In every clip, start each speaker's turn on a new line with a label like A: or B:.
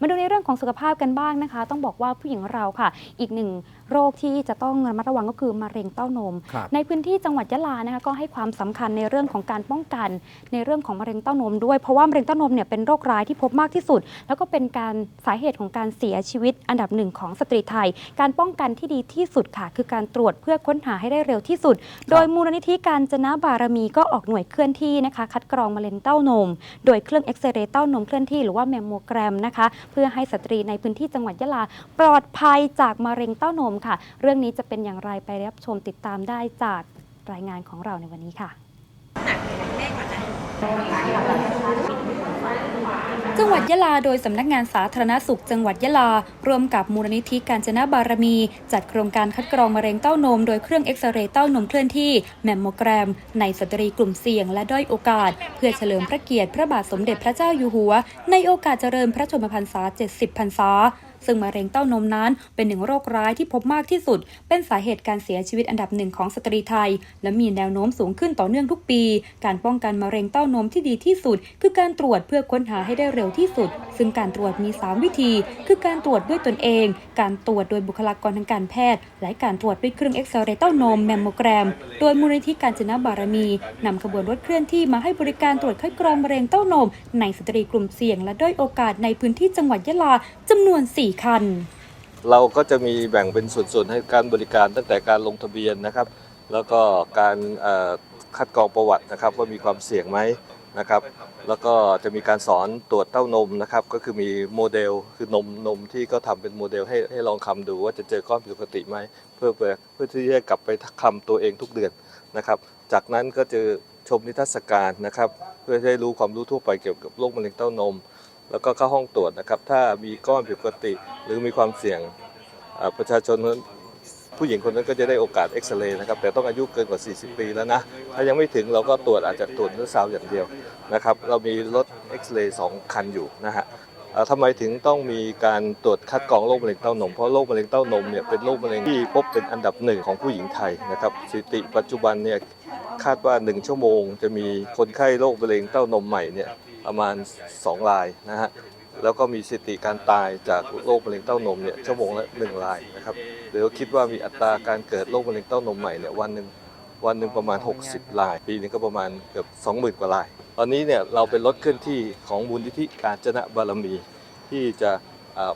A: มาดูในเรื่องของสุขภาพกันบ้างนะคะ ต้องบอกว่าผู้หญิงเราค่ะ อีกหนึ่งโรคที่จะต้องระมัดระวังก็คือมะเร็งเต้านม
B: ครับ
A: ในพื้นที่จังหวัดยะลานะคะก็ให้ความสำคัญในเรื่องของการป้องกัน ในเรื่องของมะเร็งเต้านมด้วย เพราะว่ามะเร็งเต้านมเนี่ยเป็นโรคร้ายที่พบมากที่สุด แล้วก็เป็นการสาเหตุของการเสียชีวิตอันดับหนึ่งของสตรีไทย การป้องกันที่ดีที่สุดค่ะ คือการตรวจเพื่อค้นหาให้ได้เร็วที่สุด โดยมูลนิธิการจนะบารมีก็ออกหน่วยเคลื่อนที่นะคะ คัดกรองมะเร็งเต้านม โดยเครื่องเอ็กซเรย์เต้านมเคลื่อนที่หรือว่าแมมโมแกรมนะคะเพื่อให้สตรีในพื้นที่จังหวัดยะลา ปลอดภัยจากมะเร็งเต้านมค่ะ เรื่องนี้จะเป็นอย่างไรไปรับชมติดตามได้จากรายงานของเราในวันนี้ค่ะ จังหวัดยะลาโดยสำนักงานสาธารณสุข จังหวัดยะลา ร่วมกับมูลนิธิการจนะบารมี จัดโครงการคัดกรองมะเร็งเต้านม โดยเครื่องเอ็กซเรย์เต้านมเคลื่อนที่แมมโมแกรม ในสตรีกลุ่มเสี่ยงและด้อยโอกาส เพื่อเฉลิมพระเกียรติพระบาทสมเด็จพระเจ้าอยู่หัว ในโอกาสเจริญพระชนมพรรษา 70 พรรษา ซึ่งมะเร็งเต้านมนั้นเป็นหนึ่งโรคร้ายที่พบมากที่สุด เป็นสาเหตุการเสียชีวิตอันดับหนึ่งของสตรีไทย และมีแนวโน้มสูงขึ้นต่อเนื่องทุกปี การป้องกันมะเร็งเต้านมที่ดีที่สุด คือการตรวจเพื่อค้นหาให้ได้เร็วที่สุด ซึ่งการตรวจมี 3 วิธี คือการตรวจด้วยตนเอง การตรวจโดยบุคลากรทางการแพทย์ และการตรวจด้วยเครื่องเอ็กซเรย์เต้านมแมมโมแกรม โดยมูลนิธิการจนะบารมีนำขบวนรถเคลื่อนที่มาให้บริการตรวจคัดกรองมะเร็งเต้านม ในสตรีกลุ่มเสี่ยงและด้อยโอกาสในพื้นที่จังหวัดยะลาจำนวน4คัน
C: เราก็จะมีแบ่งเป็นส่วนๆให้การบริการตั้งแต่การลงทะเบียนนะครับ แล้วก็การคัดกรองประวัตินะครับว่ามีความเสี่ยงไหมนะครับ แล้วก็จะมีการสอนตรวจเต้านมนะครับ ก็คือมีโมเดลคือนมนมที่ก็ทำเป็นโมเดลให้ให้ลองคำดูว่าจะเจอก้อนผิดปกติไหมเพื่อเพื่อที่จะกลับไปคำตัวเองทุกเดือนนะครับ จากนั้นก็จะชมนิทรรศการนะครับ เพื่อให้รู้ความรู้ทั่วไปเกี่ยวกับโรคมะเร็งเต้านม แล้วก็เข้าห้องตรวจนะครับ ถ้ามีก้อนผิดปกติ หรือมีความเสี่ยงประชาชนคนผู้หญิงคนนั้นก็จะได้โอกาสเอ็กซเรย์นะครับแต่ต้องอายุเกินกว่า 40 ปีแล้วนะ ถ้ายังไม่ถึงเราก็ตรวจอาจจะตรวจด้วยซาวอย่างเดียวนะครับเรามีรถเอ็กซเรย์สองคันอยู่นะฮะทำไมถึงต้องมีการตรวจคัดกรองโรคมะเร็งเต้านม เพราะโรคมะเร็งเต้านมเนี่ยเป็นโรคมะเร็งที่พบเป็นอันดับหนึ่งของผู้หญิงไทยนะครับสถิติปัจจุบันเนี่ยคาดว่า 1 ชั่วโมง จะมีคนไข้โรคมะเร็งเต้านมใหม่เนี่ย ประมาณ 2 รายนะฮะแล้วก็มีสถิติการตายจากโรคมะเร็งเต้านมเนี่ยชั่วโมงละหนึ่งรายนะครับหรือคิดว่ามีอัตราการเกิดโรคมะเร็งเต้านมใหม่เนี่ยวันหนึ่งวันหนึ่งประมาณ 60 ราย ปีนึงก็ประมาณเกือบ20,000 กว่าราย ตอนนี้เนี่ยเราเป็นรถเคลื่อนที่ของมูลนิธิการจนะบารมี ที่จะ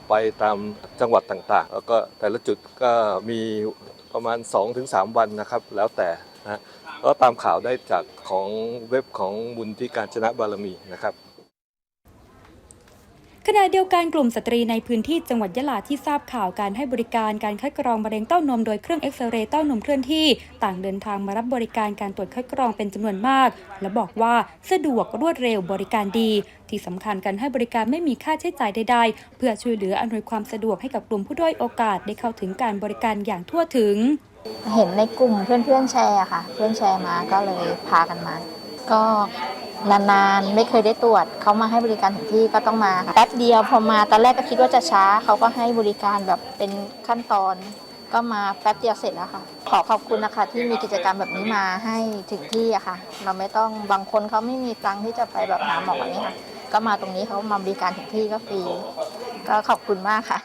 C: ไปตามจังหวัดต่างๆ แล้วก็แต่ละจุดก็มีประมาณ 2-3 วันนะครับ แล้วแต่นะ ก็ตามข่าวได้จากของเว็บของมูลนิธิการจนะบารมีนะครับ
A: ขณะเดียวกันกลุ่มสตรีในพื้นที่จังหวัดยะลาที่ทราบข่าวการให้บริการการคัดกรองมะเร็งเต้านมโดยเครื่องเอ็กซเรย์เต้านมเคลื่อนที่ ต่างเดินทางมารับบริการการตรวจคัดกรองเป็นจำนวนมาก และบอกว่าสะดวกรวดเร็วบริการดี ที่สำคัญการให้บริการไม่มีค่าใช้จ่ายใดๆ เพื่อช่วยเหลืออำนวยความสะดวกให้กับกลุ่มผู้ด้อยโอกาสได้เข้าถึงการบริการอย่างทั่วถึง
D: เห็นในกลุ่มเพื่อนๆแชร์ค่ะ เพื่อนแชร์มาก็เลยพากันมา ก็นานๆ ไม่เคยได้ตรวจเขามาให้บริการถึงที่ก็ต้องมาค่ะแป๊บเดียวพอมาตอนแรกก็คิดว่าจะช้าเขาก็ให้บริการแบบเป็นขั้นตอน ก็มาแป๊บเดียวเสร็จแล้วค่ะ ขอขอบคุณนะคะ ที่มีกิจกรรมแบบนี้มาให้ถึงที่อะค่ะ เราไม่ต้องบางคนเขาไม่มีตังค์ที่จะไปแบบหาหมออย่างนี้ค่ะก็มาตรงนี้เขามาบริการถึงที่ก็ฟรีก็ขอบคุณมากค่ะ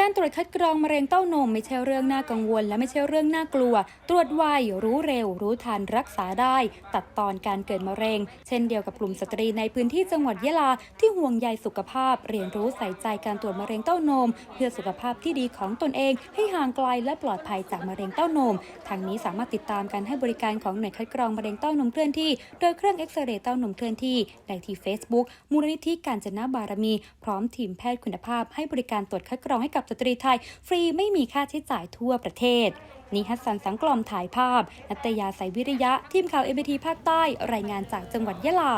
A: การตรวจคัดกรองมะเร็งเต้านมไม่ใช่เรื่องน่ากังวล และไม่ใช่เรื่องน่ากลัว ตรวจไวรู้เร็ว รู้ทันรักษาได้ ตัดตอนการเกิดมะเร็ง เช่นเดียวกับกลุ่มสตรีในพื้นที่จังหวัดยะลาที่ห่วงใยสุขภาพ เรียนรู้ใส่ใจการตรวจมะเร็งเต้านม เพื่อสุขภาพที่ดีของตนเอง ให้ห่างไกลและปลอดภัยจากมะเร็งเต้านมทางนี้สามารถติดตามการให้บริการของหน่วยคัดกรองมะเร็งเต้านมเคลื่อนที่ โดยเครื่องเอ็กซเรย์เต้านมเคลื่อนที่ได้ที่ Facebook มูลนิธิการจนะบารมี พร้อมทีมแพทย์คุณภาพให้บริการตรวจคัดกรองให้กับสตรีไทย ฟรีไม่มีค่าใช้จ่ายทั่วประเทศนิฮัสสันสังกลอมถ่ายภาพ นัตยาสายวิริยะ ทีมข่าวเอเบทีภาคใต้ รายงานจากจังหวัดยะลา